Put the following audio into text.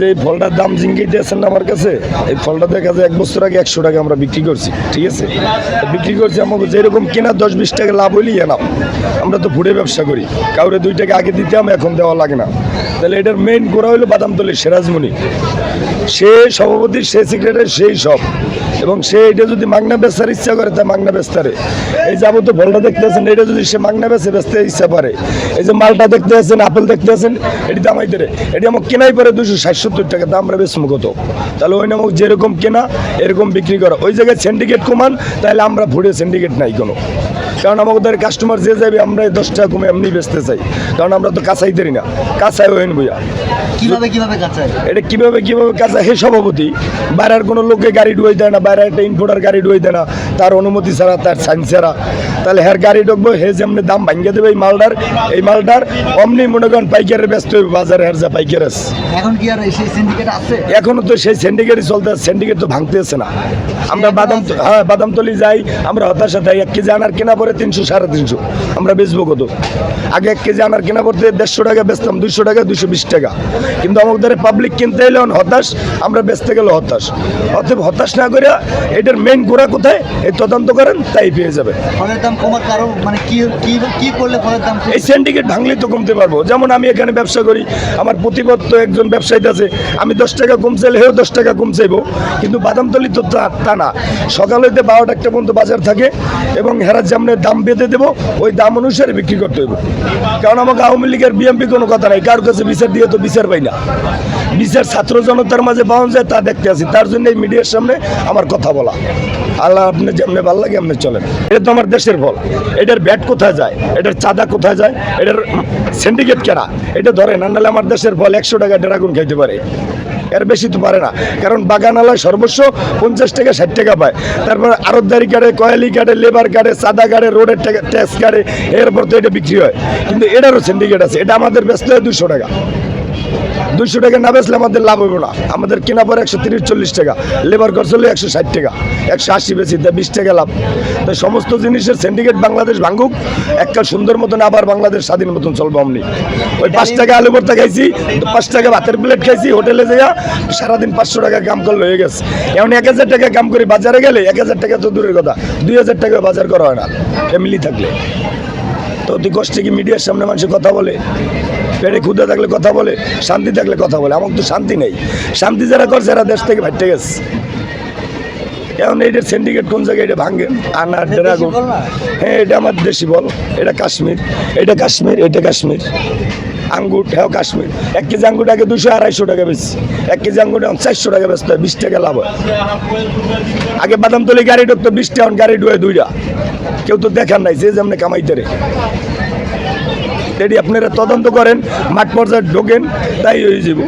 যে এই ফলটার দাম জিঙ্গি না আমার কাছে, এই ফলটা দেখা যায় এক বছর আগে একশো টাকা আমরা বিক্রি করছি, ঠিক আছে? বিক্রি করছি আমাকে যেরকম কেনা দশ বিশ টাকা লাভ হইলেই এনাম আমরা তো ভুড়ে ব্যবসা করি, কাউরে দুই টাকা আগে দিতাম, এখন দেওয়া লাগে না। তাহলে এটার মেইন করা হলো বাদামতলি সিরাজমণি। সে সভাপতি, সে সেক্রেটারি সেই সব। এবং সে এটা যদি মাগনা বেচার ইচ্ছা করে, তা মাগনা বেচতারে এই যে যাবত ফলটা দেখতে আছেন, এটা যদি সে মাগনা বেচে বেচতে ইচ্ছা পারে। এই যে মালটা দেখতে আছেন, আপেল দেখতে আছেন, এটি দামাই দেরে এটি আমার কেনাই পারে দুশো ষাট টাকা, দাম আমরা বেশ কত তাহলে ওই নামক যেরকম কেনা, এরকম বিক্রি করা। ওই জায়গায় সিন্ডিকেট কমান, তাহলে আমরা ফুডে সিন্ডিকেট নাই কোনো। কারণ আমাদের কাস্টমার যে যাবে আমরা দশ টাকা কমে এমনি বেচতে চাই কারণ আমরা তো কাঁচাই দেরি না। কাঁচাই হইন বইয়া। কীভাবে কীভাবে কাঁচায় এটা কীভাবে কীভাবে কাজ হে সভাপতি বাইরের কোনো লোককে গাড়ি ডুয়াই দেয় না বাইরে একটা ইনপোর্টার গাড়ি ডুয়াই দেয় না তার অনুমতি ছাড়া তার সাইন ছাড়া। তাহলে হের গাড়ি ঢুকবো হে যেমনি দাম ভাঙ্গে দেবে এই মালটার এই মালটার অমনি মনে করেন পাইকারের ব্যস্ত হইবে বাজারে হের যা পাইকার আছে। এখন কি আর সেই সিন্ডিকেট আছে? এখনও তো সেই সিন্ডিকেটই চলতে সিন্ডিকেট তো ভাঙতেছে না। আমরা বাদাম হ্যাঁ বাদামতলি যাই আমরা হতাশা তাই এক কেজি আনার কেনা পরে তিনশো সাড়ে তিনশো। আমরা বেচবো কত? আগে এক কেজি আনার কেনা পড়তে দেড়শো টাকা বেচতাম দুইশো টাকা দুইশো বিশ টাকা। কিন্তু আমাদের পাবলিক কিনতে এলে হতাশ আমরা বেচতে গেলে হতাশ। অতএব হতাশ না করে এটার মেইন গোড়া কোথায়? এই তদন্ত করেন তাই পেয়ে যাবে। ফলের দাম কমার কারণ মানে কি কি কি করলে ফলের দাম এই সিন্ডিকেট ভাঙলেই তো কমতে পারব। যেমন আমি এখানে ব্যবসা করি আমার প্রতিপত্ত একজন ব্যবসায়ী আছে আমি দশ টাকা কম চাইলে হেও দশ টাকা কম চাইব। কিন্তু বাদামতলি তো তা- না। সকাল হইতে বারোটা একটা পর্যন্ত বাজার থাকে এবং হেরার যেমন দাম বেঁধে দেবো, ওই দাম অনুসারে বিক্রি করতে হবে কারণ আমাকে আওয়ামী লীগের বিএমপি কোনো কথা নাই কারোর কাছে বিচার দিয়ে তো বিচার পাই না। বিচার ছাত্র জনতার মাঝে পাওয়া যায়, তা দেখতে আছি। তার জন্য এই মিডিয়ার সামনে আমার কথা বলা। আল্লাহ আপনি যেমনি ভালো লাগে এমনি চলেন। এটা তো আমার দেশের ফল। এটার ব্যাট কোথায় যায়? এটার চাঁদা কোথায় যায়? এটার সিন্ডিকেট কেনা এটা ধরেন আনালে আমার দেশের ফল একশো টাকা ড্রাগন খাইতে পারে। এর বেশি তো পারে না। কারণ বাগানালায় সর্বোচ্চ পঞ্চাশ টাকা, ষাট টাকা পায়। তারপর আরতদারি কাটে কয়ালি কাটে লেবার কাটে সাদা কাটে রোডের ট্যাক্স কাটে এরপর তো এটা বিক্রি হয়। কিন্তু এটারও সিন্ডিকেট আছে। এটা আমাদের ব্যস্ত হয় দুশো টাকা। দুইশো টাকা না বেচলে আমাদের লাভ হবে না। আমাদের কেনা পরে একশো তিরিশ চল্লিশ টাকা লেবার খরচ হলে একশো ষাট টাকা একশো আশি বেশি তা বিশ টাকা লাভ। তাই সমস্ত জিনিসের সিন্ডিকেট বাংলাদেশ ভাঙুক একটা সুন্দর মতন আবার বাংলাদেশ স্বাধীন মতন চলবো আমি ওই পাঁচ টাকা আলু ভর্তা খাইছি পাঁচ টাকা ভাতের প্লেট খাইছি হোটেলে যাইয়া সারাদিন পাঁচশো টাকা কাম করলে হয়ে গেছে। এমন এক হাজার টাকা কাম করি বাজারে গেলে এক হাজার টাকা তো দূরের কথা দুই হাজার টাকা বাজার করা হয় না ফ্যামিলি থাকলে। তো অতি কষ্টে কি মিডিয়ার সামনে মানুষের কথা বলে। পেটে ক্ষুদে থাকলে কথা বলে শান্তি থাকলে কথা বলে। আমার তো শান্তি নেই। শান্তি যারা করছে এরা দেশ থেকে ভাইটে গেছে। এখন এইটার সিন্ডিকেট কোন জায়গায় এটা ভাঙে? আনার ড্রাগন। হ্যাঁ এটা আমার দেশি বল। এটা কাশ্মীর। এটা কাশ্মীর এটা কাশ্মীর। আঙ্গুর হ্যাঁ কাশ্মীর। এক কেজি আঙ্গুর আগে দুশো আড়াইশো টাকা বেশি। এক কেজি আঙ্গুর এখন চারশো টাকা বেচতে হয় বিশ টাকা লাভ হয়। আগে বাদাম তলি গাড়ি ঢুকতো বিশ টাকা গাড়ি ঢুয়ে দুইটা। কেউ তো দেখার নাই, যে যেমনি কামাইতে এটি আপনারা তদন্ত করেন, মাঠ পর্যায়ে ঢোকেন, তাই হয়ে যাব।